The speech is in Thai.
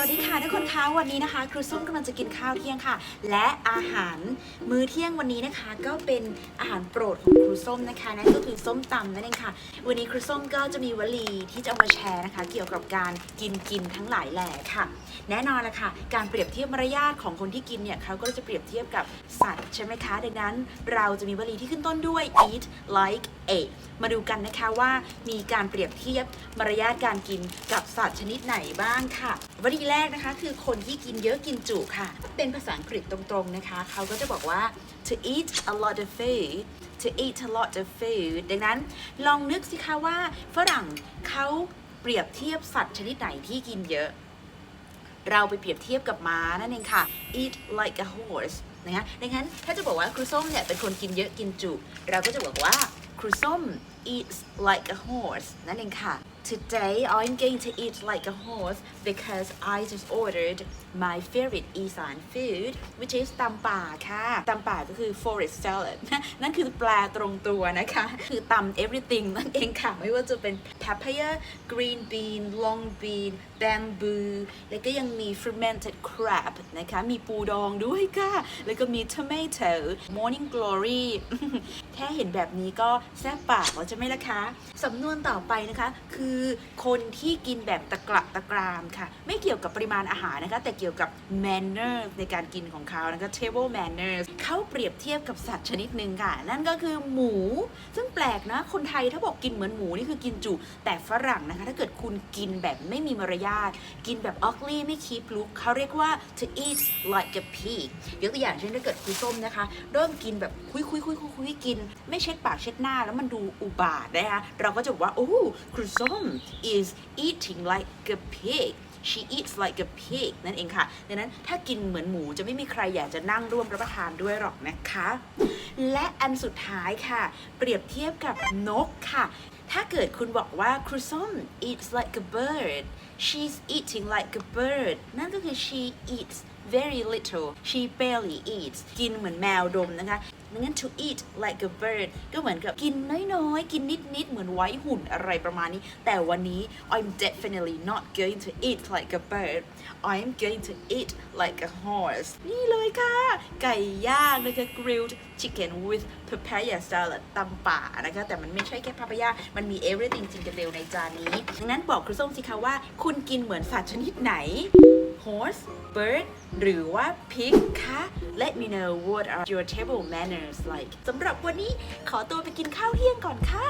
สวัสดีค่ะทุกคนคะวันนี้นะคะครูส้มกำลังจะกินข้าวเที่ยงค่ะ และอาหารมื้อเที่ยงวันนี้นะคะ ก็เป็นอาหารโปรดของครูส้มนะคะนั่นก็คือส้มตำนั่นเองค่ะ วันนี้ครูส้มก็จะมีวลีที่จะเอามาแชร์นะคะ เกี่ยวกับการกินกินทั้งหลายแหล่ค่ะ แน่นอนละค่ะ การเปรียบเทียบมารยาทของคนที่กินเนี่ยเขาก็จะเปรียบเทียบกับสัตว์ใช่ไหมคะดังนั้น เราจะมีวลีที่ขึ้นต้นด้วย eat like a มาดูกันนะคะว่ามีการเปรียบเทียบมารยาทการกินกับสัตว์ชนิดไหนบ้างค่ะวลีแรกนะคะ คือคนที่กินเยอะกินจุค่ะ เป็นภาษาอังกฤษตรงๆนะคะ เขาก็จะบอกว่า to eat a lot of food to eat a lot of food ดังนั้นลองนึกสิคะว่าฝรั่งเขาเปรียบเทียบสัตว์ชนิดไหนที่กินเยอะ เราไปเปรียบเทียบกับม้านั่นเองค่ะ eat like a horse นะคะดังนั้นถ้าจะบอกว่าครูส้มเนี่ยเป็นคนกินเยอะกินจุ เราก็จะบอกว่าครูส้ม eats like a horse นั่นเองค่ะ Today I'm going to eat like a horse because I just ordered my favorite Isan food which is ตำป่าค่ะตำป่าก็คือ forest salad นั่นคือแปลตรงตัวนะคะ คือตำ everything นั่นเองค่ะ ไม่ว่าจะเป็น papaya green bean long bean bamboo แล้วก็ยังมี fermented crab นะคะ มีปูดองด้วยค่ะ แล้วก็มี tomato morning glory แค่เห็นแบบนี้ก็แซ่บปากแล้วจะไหม่ะคะ สำนวนต่อไปนะคะ คือคนที่กินแบบตะกระตะกรามค่ะ ไม่เกี่ยวกับปริมาณอาหารนะคะ แต่เกี่ยวกับ manner ในการกินของเขานะคะ table manners เขาเปรียบเทียบกับสัตว์ชนิดหนึ่งค่ะ นั่นก็คือหมู ซึ่งแปลกนะ คนไทยถ้าบอกกินเหมือนหมูนี่คือกินจุ แต่ฝรั่งนะคะ ถ้าเกิดคุณกินแบบไม่มีมารยาท กินแบบ ugly ไม่ keep look เขาเรียกว่า to eat like a pig ยกตัวอย่างเช่นถ้าเกิดคุณส้มนะคะ เริ่มกินแบบคุยคุยคุยคุยคุยกิน ไม่เช็ดปากเช็ดหน้าแล้วมันดูอุบาทนะคะเราก็จะบอกว่าโอ้ครูส้ม is eating like a pig she eats like a pig นั่นเองค่ะ ดังนั้นถ้ากินเหมือนหมูจะไม่มีใครอยากจะนั่งร่วมรับประทานด้วยหรอกนะคะ และอันสุดท้ายค่ะ เปรียบเทียบกับนกค่ะ ถ้าเกิดคุณบอกว่าครูส้ม eats like a bird she's eating like a bird นั่นก็คือ she eats very little she barely eats กินเหมือนแมวดมนะคะดังนั้น to eat like a bird ก็เหมือนกับกินน้อยๆ กินนิดๆ เหมือนไว้หุ่นอะไรประมาณนี้ แต่วันนี้ I'm definitely not going to eat like a bird I'm going to eat like a horse นี่เลยค่ะ ไก่ย่างนะคะ grilled chicken with papaya salad ตำป่านะคะ แต่มันไม่ใช่แค่ papaya มันมี everything จริงกันเร็วในจานนี้ ดังนั้นบอกครูส้มสิคะว่า คุณกินเหมือนสัตว์ชนิดไหน horse bird หรือว่า pig คะ Let me know what are your table manners like สำหรับวันนี้ขอตัวไปกินข้าวเที่ยงก่อนค่ะ